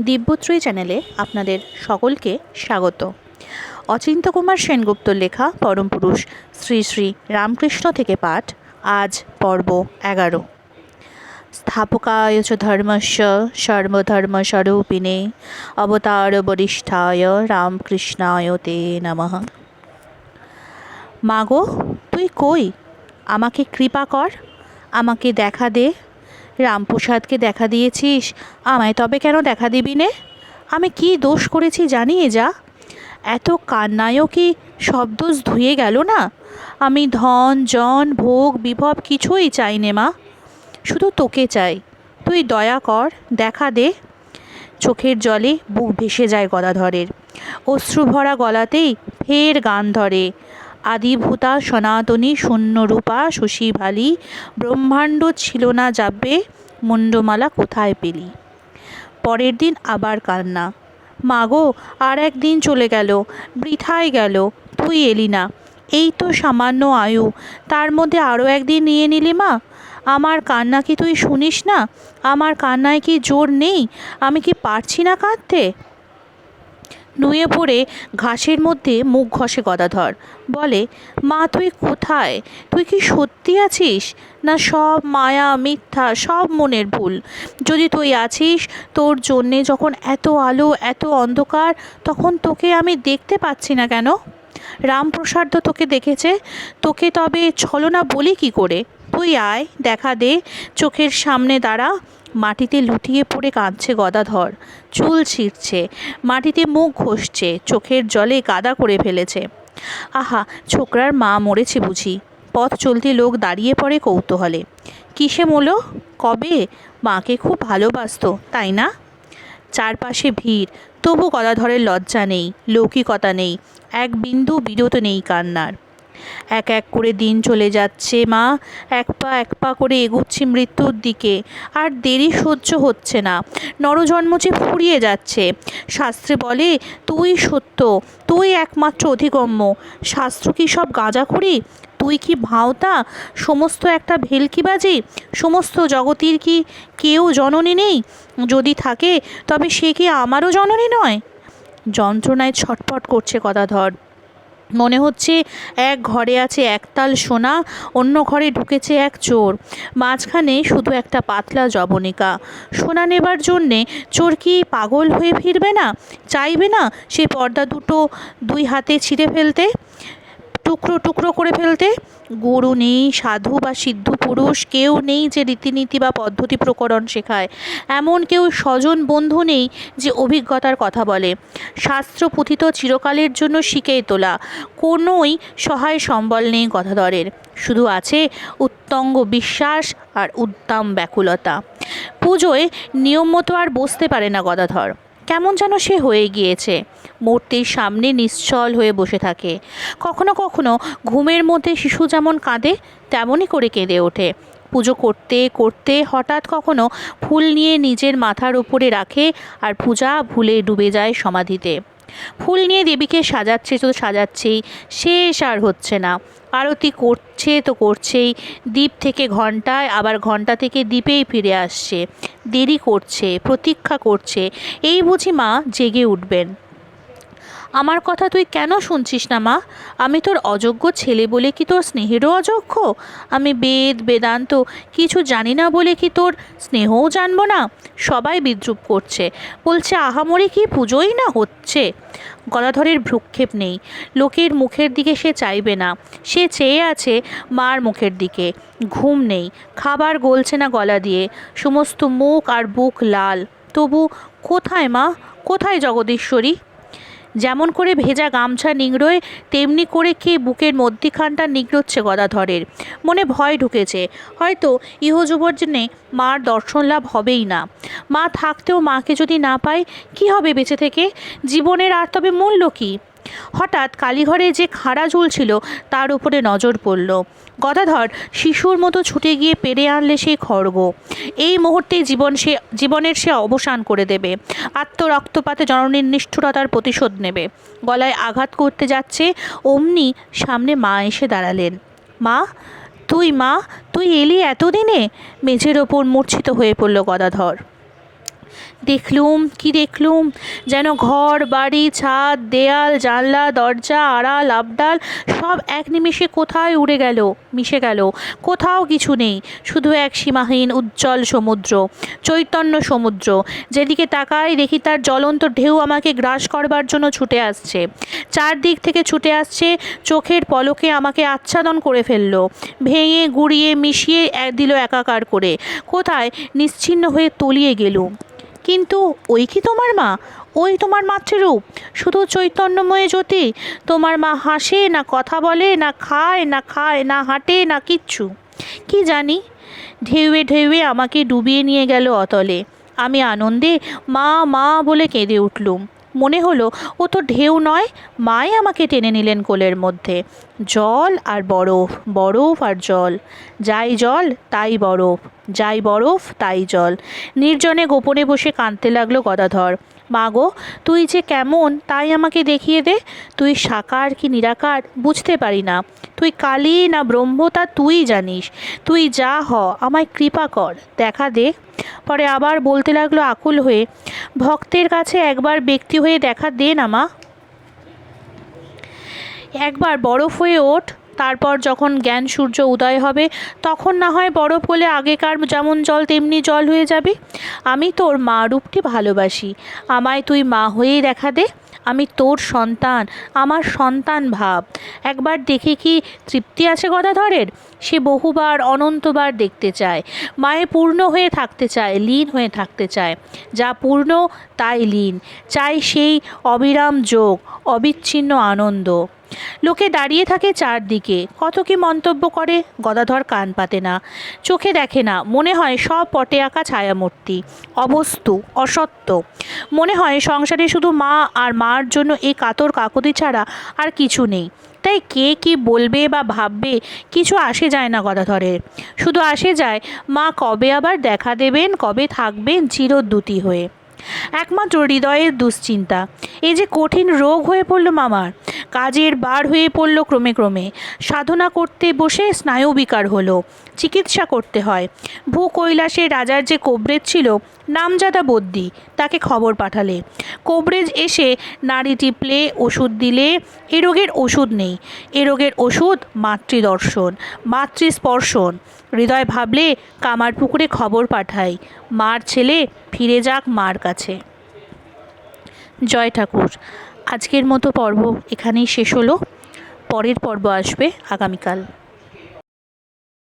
দিব্যত্রয়ী চ্যানেলে আপনাদের সকলকে স্বাগত। অচিন্ত কুমার সেনগুপ্তর লেখা পরমপুরুষ শ্রী শ্রী রামকৃষ্ণ থেকে পাঠ আজ পর্ব এগারো। স্থাপকায় চ ধর্মস্য সর্বধর্মস্বরূপিণে অবতার বরিষ্ঠায় রামকৃষ্ণায় তে নমঃ। মাগো, তুই কই? আমাকে কৃপা কর, আমাকে দেখা দে রামপ্রসাদকে দেখা দিয়েছিস? আমায় তবে কেন দেখা দিবি নে? আমি কি দোষ করেছি জানিয়ে যা। এত কান্নায়ও কি সব দোষ ধুয়ে গেল না? আমি ধন, জন, ভোগ, বিভব কিছুই চাই নে মা। শুধু তোকে চাই। তুই দয়া কর, দেখা দে। চোখের জলে বুক ভেসে যায় গদাধরের। অশ্রুভরা গলাতেই ফের গান ধরে। আদিভূতা সনাতনী শূন্যরূপা শশীভালি, ব্রহ্মাণ্ড ছিল না যাবে মুন্ডমালা কোথায় পেলি? পরের দিন আবার কান্না। মাগো, আর একদিন চলে গেল, বৃথায় গেল, তুই এলি না। এই তো সামান্য আয়ু, তার মধ্যে আরও একদিন নিয়ে নিলি মা? আমার কান্না কি তুই শুনিস না? আমার কান্নায় কি জোর নেই? আমি কি পারছি না কাঁদতে? নুয়ে পড়ে ঘাসের মধ্যে মুখ ঘষে গদাধর। বলে, মা, তুই কোথায়? তুই কি সত্যি আছিস? না, সব মায়া, মিথ্যা, সব মনের ভুল। যদি তুই আছিস, তোর জন্যে যখন এত আলো, এত অন্ধকার, তখন তোকে আমি দেখতে পাচ্ছি না কেন? রামপ্রসাদ তোকে দেখেছে। তোকে তবে ছলনা বলি কি করে? তুই আয়, দেখা দে, চোখের সামনে দাঁড়া। মাটিতে লুটিয়ে পড়ে কাঁদছে গদাধর। চুল ছিঁড়ছে, মাটিতে মুখ ঘষছে, চোখের জলে কাদা করে ফেলেছে। আহা, ছোকরার মা মরেছে বুঝি। পথ চলতি লোক দাঁড়িয়ে পড়ে কৌতূহলে। কিসে মোলো? কবে? মাকে খুব ভালোবাসতো, তাই না? চারপাশে ভিড়। তবু গদাধরের লজ্জা নেই, লৌকিকতা নেই। এক বিন্দু বিরত নেই কান্নার। এক এক করে দিন চলে যাচ্ছে, মা। এক পা এক পা করে এগুচ্ছি মৃত্যুর দিকে। আর দেরি সহ্য হচ্ছে না। নরজন্ম যে ফুরিয়ে যাচ্ছে। শাস্ত্রে বলে, তুই সত্য, তুই একমাত্র অধিগম্য। শাস্ত্র কি সব গাঁজা করি তুই কি ভাওতা? সমস্ত একটা ভেলকিবাজি সমস্ত জগতের কি কেউ জননী নেই? যদি থাকে, তবে সে কি আমারও জননী নয়? যন্ত্রণায় ছটফট করছে গদাধর। মনে হচ্ছে এক ঘরে আছে একতাল সোনা, অন্য ঘরে ঢুকেছে এক চোর। মাঝখানে শুধু একটা পাতলা জবনিকা সোনা নেবার জন্যে চোর কি পাগল হয়ে ফিরবে না? চাইবে না সে পর্দা দুটো দুই হাতে ছিঁড়ে ফেলতে? টুকরো টুকরো করে ফেলতে। গুরু নেই, সাধু বা সিদ্ধ পুরুষ, কেউ নেই যে রীতিনীতি বা পদ্ধতি প্রকরণ শেখায়। এমন কেউ স্বজন বন্ধু নেই যে অভিজ্ঞতার কথা বলে। শাস্ত্র পুথিত চিরকালের জন্য শিখেই তোলা। কোনোই সহায় সম্বল নেই কথাধরের। শুধু আছে উত্তঙ্গ বিশ্বাস আর উদ্দাম ব্যাকুলতা। পুজোয় নিয়ম মতো আর বসতে পারে না গদাধর। কেমন যেন সে হয়ে গিয়েছে। মূর্তির সামনে নিশ্চল হয়ে বসে থাকে। কখনো কখনো ঘুমের মধ্যে শিশু যেমন কাঁদে, তেমনই করে কেঁদে ওঠে। পুজো করতে করতে হঠাৎ কখনো ফুল নিয়ে নিজের মাথার উপরে রাখে আর পূজা ভুলে ডুবে যায় সমাধিতে। ফুল নিয়ে দেবীকে সাজাচ্ছে তো সাজাচ্ছেই, শেষ আর হচ্ছে না। আরতি করছে তো করছেই, দ্বীপ থেকে ঘন্টায় আবার ঘণ্টা থেকে দ্বীপেই ফিরে আসছে। দেরি করছে, প্রতীক্ষা করছে, এই বুঝি মা জেগে উঠবেন। আমার কথা তুই কেন শুনছিস না, মা? আমি তোর অযোগ্য ছেলে বলে কি তোর স্নেহেরও অযোগ্য? আমি বেদ, বেদান্ত কিছু জানি না বলে কি তোর স্নেহও জানব না? সবাই বিদ্রুপ করছে। বলছে, আহামরি কি পুজোই না হচ্ছে? গলাধরের ভ্রুক্ষেপ নেই। লোকের মুখের দিকে সে চাইবে না। সে চেয়ে আছে মার মুখের দিকে। ঘুম নেই। খাবার গলছে না গলা দিয়ে। সমস্ত মুখ আর বুক লাল। তবু কোথায়, মা? কোথায় জগদীশ্বরী? যেমন করে ভেজা গামছা নিংড়োয়, তেমনি করে কে বুকের মধ্যিখানটা নিগড়োচ্ছে গদাধরের। মনে ভয় ঢুকেছে। হয়তো ইহযুবর্জনে মার দর্শন লাভ হবেই না। মা থাকতেও মাকে যদি না পায়, কি হবে বেঁচে থেকে? জীবনের আর তবে মূল্য কী? হঠাৎ কালীঘরে যে খাড়া ঝুলছিল তার উপরে নজর পড়ল। গদাধর শিশুর মতো ছুটে গিয়ে পেরে আনলে সেই খড়গ। এই মুহূর্তে জীবন সে, জীবনের সে অবসান করে দেবে। আত্মরক্তপাতে জননীর নিষ্ঠুরতার প্রতিশোধ নেবে। গলায় আঘাত করতে যাচ্ছে, অমনি সামনে মা এসে দাঁড়ালেন। মা, তুই মা, তুই এলি এতদিনে? মেঝের ওপর মূর্ছিত হয়ে পড়ল গদাধর। দেখলুম, কি দেখলুম? যেন ঘর, বাড়ি, ছাদ, দেয়াল, জানলা, দরজা, আড়াল, আবডাল, সব এক নিমেষে কোথায় উড়ে গেল, মিশে গেল। কোথাও কিছু নেই, শুধু এক সীমাহীন উজ্জ্বল সমুদ্র, চৈতন্য সমুদ্র। যেদিকে তাকাই দেখি তার জ্বলন্ত ঢেউ আমাকে গ্রাস করবার জন্য ছুটে আসছে। চারদিক থেকে ছুটে আসছে, চোখের পলকে আমাকে আচ্ছাদন করে ফেলল। ভেঙে, গুড়িয়ে, মিশিয়ে দিল একাকার করে। কোথায়? নিশ্চিন্ন হয়ে তলিয়ে গেলুম। কিন্তু ওই কি তোমার মা? ওই তোমার মাতৃরূপ শুধু চৈতন্যময় জ্যোতি। তোমার মা হাসে, না কথা বলে, না খায় না খায়, না হাঁটে, না কিচ্ছু। কি জানি? ঢেউয়ে ঢেউয়ে আমাকে ডুবিয়ে নিয়ে গেল অতলে। আমি আনন্দে মা মা বলে কেঁদে উঠলুম। মনে হলো, ও তো ঢেউ নয়। মাই আমাকে টেনে নিলেন কোলের মধ্যে। জল আর বরফ বরফ আর জল। যাই জল, তাই বরফ। যাই বরফ, তাই জল। নির্জনে গোপনে বসে কাঁদতে লাগল গদাধর। মা গো তুই যে কেমন, তাই আমাকে দেখিয়ে দে। তুই সাকার কি নিরাকার, বুঝতে পারি না। তুই কালী না ব্রহ্ম, তা তুই জানিস। তুই যা হ, আমায় কৃপা কর, দেখা দে। পরে আবার বলতে লাগল আকুল হয়ে, ভক্তের কাছে একবার ব্যক্তি হয়ে দেখা দে না মা। একবার বরফ হয়ে ওঠ তারপর যখন জ্ঞান সূর্য উদয় হবে, তখন না হয় বরফ হলে আগেকার যেমন জল, তেমনি জল হয়ে যাবে। আমি তোর মা রূপটি ভালোবাসি। আমায় তুই মা হয়েই দেখা দে। আমি তোর সন্তান, আমার সন্তান ভাব। একবার দেখে কি তৃপ্তি আছে গদাধরের? সে বহুবার, অনন্তবার দেখতে চায়। মায়ে পূর্ণ হয়ে থাকতে চায়, লীন হয়ে থাকতে চায়। যা পূর্ণ, তাই লীন। চাই সেই অবিরাম যোগ, অবিচ্ছিন্ন আনন্দ। লোকে দাঁড়িয়ে থাকে চারদিকে। কত কি মন্তব্য করে, গদাধর কান পাতে না। চোখে দেখে না, মনে হয় সব পটে আঁকা ছায়ামূর্তি। অবস্তু, অসত্য। মনে হয় সংসারে শুধু মা আর মার জন্য এই কাতর কাকতি ছাড়া আর কিছু নেই। তাই কে কি বলবে বা ভাববে, কিছু আসে যায় না গদাধরের। শুধু আসে যায়, মা কবে আবার দেখা দেবেন, কবে থাকবেন চিরদ্যুতি হয়ে। একমাত্র হৃদয়ের দুশ্চিন্তা। এই যে কঠিন রোগ হয়ে পড়ল মামার, কাজের বার হয়ে পড়ল ক্রমে ক্রমে। সাধনা করতে বসে স্নায়ু বিকার হলো। চিকিৎসা করতে হয়। ভূ কৈলাসে রাজার যে কোবরেজ ছিল, নামজাদা বদ্যি তাকে খবর পাঠালে। কোবরেজ এসে নাড়ি টিপলে ওষুধ দিলে, এ রোগের ওষুধ নেই। এ রোগের ওষুধ মাতৃদর্শন, মাতৃস্পর্শন। হৃদয় ভাবলে কামার পুকুরে খবর পাঠাই মার ছেলে ফিরে যাক মার কাছে। জয় ঠাকুর, আজকের মতো পর্ব এখানেই শেষ হলো। পরের পর্ব আসবে আগামীকাল।